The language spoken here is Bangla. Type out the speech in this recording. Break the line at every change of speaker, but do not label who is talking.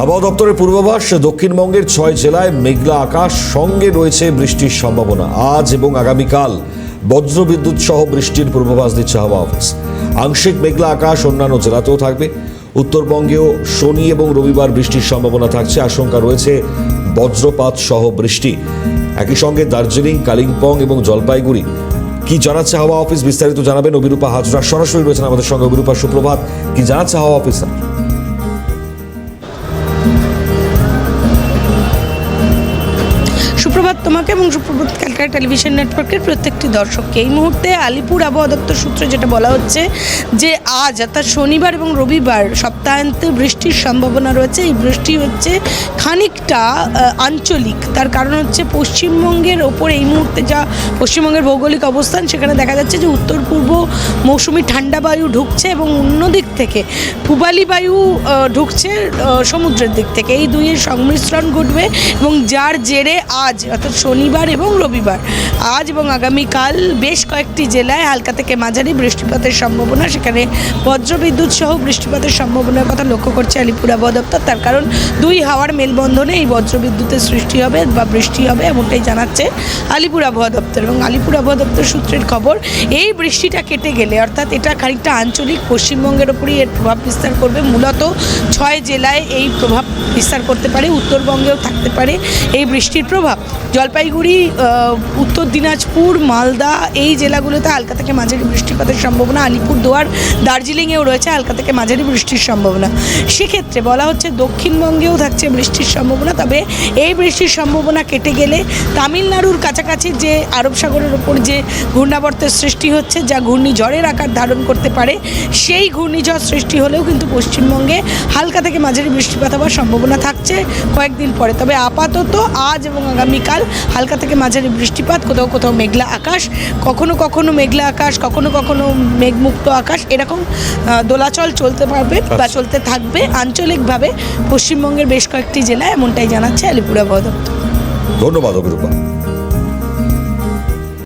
আবহাওয়া দপ্তরের পূর্বাভাস, দক্ষিণবঙ্গের ছয় জেলায় মেঘলা আকাশ, সঙ্গে রয়েছে বৃষ্টির সম্ভাবনা আজ এবং আগামীকাল। বজ্রবিদ্যুৎ সহ বৃষ্টির পূর্বাভাস দিচ্ছে হাওয়া অফিস। আংশিক মেঘলা আকাশ অন্যান্য জেলাতেও থাকবে। উত্তরবঙ্গেও শনি এবং রবিবার বৃষ্টির সম্ভাবনা থাকছে, আশঙ্কা রয়েছে বজ্রপাত সহ বৃষ্টি। একই সঙ্গে দার্জিলিং, কালিম্পং এবং জলপাইগুড়ি। কি জানাচ্ছে হাওয়া অফিস বিস্তারিত জানাবেন অভিরূপা হাজরা। সরাসরি রয়েছেন আমাদের সঙ্গে অভিরূপা সুপ্রভাত। কি জানাচ্ছে হাওয়া অফিসার?
তোমাকে এবং সুপ্রভাত ক্যালকাটা টেলিভিশন নেটওয়ার্কের প্রত্যেকটি দর্শককে। এই মুহূর্তে আলিপুর আবহাওয়া দপ্তর সূত্রে যেটা বলা হচ্ছে যে আজ, অর্থাৎ শনিবার এবং রবিবার সপ্তাহান্তে বৃষ্টির সম্ভাবনা রয়েছে। এই বৃষ্টি হচ্ছে খানিকটা আঞ্চলিক। তার কারণ হচ্ছে পশ্চিমবঙ্গের ওপর এই মুহূর্তে যা পশ্চিমবঙ্গের ভৌগোলিক অবস্থান, সেখানে দেখা যাচ্ছে যে উত্তর পূর্ব মৌসুমি ঠান্ডা বায়ু ঢুকছে এবং অন্য দিক থেকে পূবালি বায়ু ঢুকছে সমুদ্রের দিক থেকে। এই দুইয়ের সংমিশ্রণ ঘটবে এবং যার জেরে আজ, অর্থাৎ শনিবার এবং রবিবার। আজ এবং আগামীকাল বেশ কয়েকটি জেলায় হালকা থেকে মাঝারি বৃষ্টিপাতের সম্ভাবনা। সেখানে বজ্রবিদ্যুৎ সহ বৃষ্টিপাতের সম্ভাবনার কথা লক্ষ্য করছে আলিপুর আবহাওয়া দপ্তর। তার কারণ দুই হাওয়ার মেলবন্ধনে এই বজ্রবিদ্যুতের সৃষ্টি হবে বা বৃষ্টি হবে এমনটাই জানাচ্ছে আলিপুর আবহাওয়া দপ্তর। এবং আলিপুর আবহাওয়া দপ্তর সূত্রের খবর, এই বৃষ্টিটা কেটে গেলে, অর্থাৎ এটা খানিকটা আঞ্চলিক পশ্চিমবঙ্গের ওপরই এর প্রভাব বিস্তার করবে। মূলত ছয় জেলায় এই প্রভাব বিস্তার করতে পারে, উত্তরবঙ্গেও থাকতে পারে এই বৃষ্টির প্রভাব। জলপাইগুড়ি উত্তর দিনাজপুর, মালদা, এই জেলাগুলোতে হালকা থেকে মাঝারি বৃষ্টিপাতের সম্ভাবনা। আলিপুরদুয়ার দার্জিলিংয়েও রয়েছে হালকা থেকে মাঝারি বৃষ্টির সম্ভাবনা। সেক্ষেত্রে বলা হচ্ছে দক্ষিণবঙ্গেও থাকছে বৃষ্টির সম্ভাবনা, তবে এই বৃষ্টির সম্ভাবনা কেটে গেলে তামিলনাড়ুর কাছাকাছি যে আরব সাগরের ওপর যে ঘূর্ণাবর্তের সৃষ্টি হচ্ছে, যা ঘূর্ণিঝড়ের আকার ধারণ করতে পারে, সেই ঘূর্ণিঝড় সৃষ্টি হলেও কিন্তু পশ্চিমবঙ্গে হালকা থেকে মাঝারি বৃষ্টিপাত হওয়ার সম্ভাবনা থাকছে কয়েকদিন পরে। তবে আপাতত আজ এবং আগামীকাল হালকা থেকে মাঝারি বৃষ্টিপাত কোথাও কোথাও মেঘলা আকাশ কখনো কখনো মেঘলা আকাশ কখনো কখনো মেঘমুক্ত আকাশ এরকম দোলাচল চলতে পারবে বা চলতে থাকবে আঞ্চলিকভাবে। পশ্চিমবঙ্গের বেশ কয়েকটি জেলায় এমনটাই জানাচ্ছে আলিপুর আবহাওয়া দপ্তর।
ধন্যবাদ অভিরূপা